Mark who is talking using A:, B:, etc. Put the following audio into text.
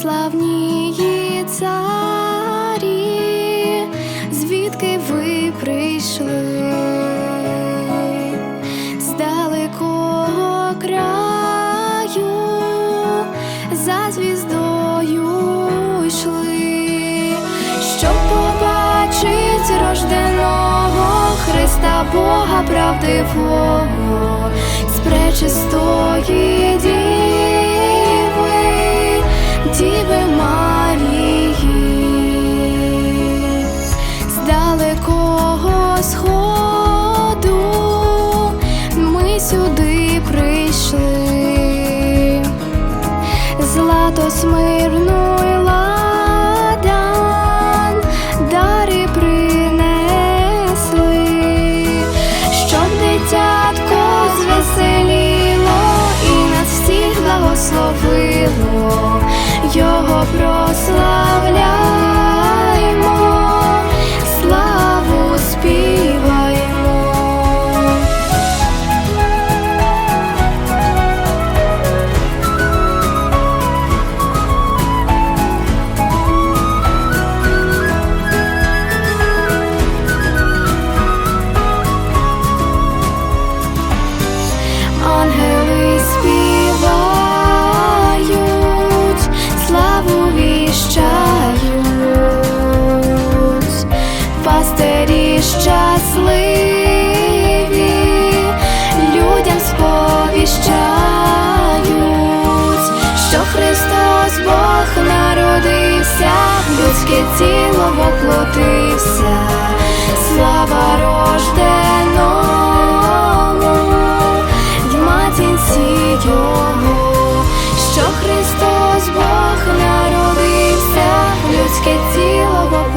A: славні царі, звідки ви прийшли? З далекого краю, за звіздою йшли, щоб побачить рожденого Христа Бога правдивого, з пречистої благословило, його прославляймо, людське тіло воплотився, слава рожденому в матінці його, що Христос Бог народився, людське тіло воплотився,